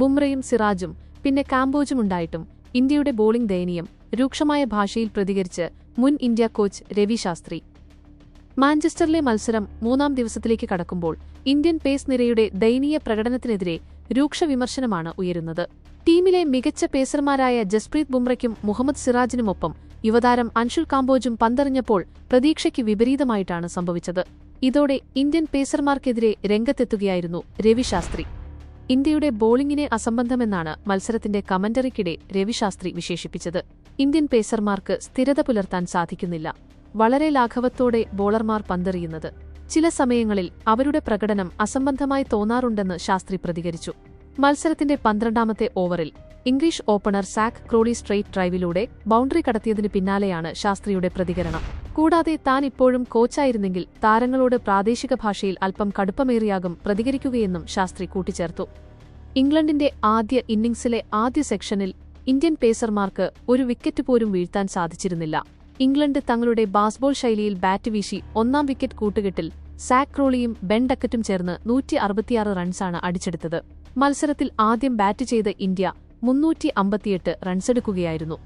ബുംറയും സിറാജും പിന്നെ കാംബോജും ഉണ്ടായിട്ടും ഇന്ത്യയുടെ ബോളിംഗ് ദയനീയം രൂക്ഷമായ ഭാഷയിൽ പ്രതികരിച്ച് മുൻ ഇന്ത്യ കോച്ച് രവി ശാസ്ത്രി. മാഞ്ചസ്റ്ററിലെ മത്സരം മൂന്നാം ദിവസത്തിലേക്ക് കടക്കുമ്പോൾ ഇന്ത്യൻ പേസ് നിരയുടെ ദയനീയ പ്രകടനത്തിനെതിരെ രൂക്ഷ വിമർശനമാണ് ഉയരുന്നത്. ടീമിലെ മികച്ച പേസർമാരായ ജസ്പ്രീത് ബുംറയ്ക്കും മുഹമ്മദ് സിറാജിനുമൊപ്പം യുവതാരം അൻഷുൽ കാംബോജും പന്തറിഞ്ഞപ്പോൾ പ്രതീക്ഷയ്ക്ക് വിപരീതമായിട്ടാണ് സംഭവിച്ചത്. ഇതോടെ ഇന്ത്യൻ പേസർമാർക്കെതിരെ രംഗത്തെത്തുകയായിരുന്നു രവിശാസ്ത്രി ഇന്ത്യയുടെ ബോളിംഗിനെ അസംബന്ധമെന്നാണ് മത്സരത്തിന്റെ കമന്ററിക്കിടെ രവിശാസ്ത്രി വിശേഷിപ്പിച്ചത്. ഇന്ത്യൻ പേസർമാർക്ക് സ്ഥിരത പുലർത്താൻ സാധിക്കുന്നില്ല. വളരെ ലാഘവത്തോടെ ബോളർമാർ പന്തെറിയുന്നത്. ചില സമയങ്ങളിൽ അവരുടെ പ്രകടനം അസംബന്ധമായി തോന്നാറുണ്ടെന്ന് ശാസ്ത്രി പ്രതികരിച്ചു. മത്സരത്തിന്റെ പന്ത്രണ്ടാമത്തെ ഓവറിൽ English opener Zak Crawley straight ഡ്രൈവിലൂടെ boundary കടത്തിയതിനു പിന്നാലെയാണ് ശാസ്ത്രിയുടെ പ്രതികരണം. കൂടാതെ താൻ ഇപ്പോഴും കോച്ചായിരുന്നെങ്കിൽ താരങ്ങളോട് പ്രാദേശിക ഭാഷയിൽ അല്പം കടുപ്പമേറിയാകും പ്രതികരിക്കുകയെന്നും ശാസ്ത്രി കൂട്ടിച്ചേർത്തു. ഇംഗ്ലണ്ടിന്റെ ആദ്യ ഇന്നിംഗ്സിലെ ആദ്യ സെക്ഷനിൽ ഇന്ത്യൻ പേസർമാർക്ക് ഒരു വിക്കറ്റ് പോലും വീഴ്ത്താൻ സാധിച്ചിരുന്നില്ല. ഇംഗ്ലണ്ട് തങ്ങളുടെ ബാസ്ബോൾ ശൈലിയിൽ ബാറ്റ് വീശി ഒന്നാം വിക്കറ്റ് കൂട്ടുകെട്ടിൽ സാക് ക്രോളിയും ബെൻ ഡക്കറ്റും ചേർന്ന് നൂറ്റി അറുപത്തിയാറ് റൺസാണ് അടിച്ചെടുത്തത്. മത്സരത്തിൽ ആദ്യം ബാറ്റ് ചെയ്ത ഇന്ത്യ മുന്നൂറ്റി അമ്പത്തിയെട്ട് റൺസെടുക്കുകയായിരുന്നു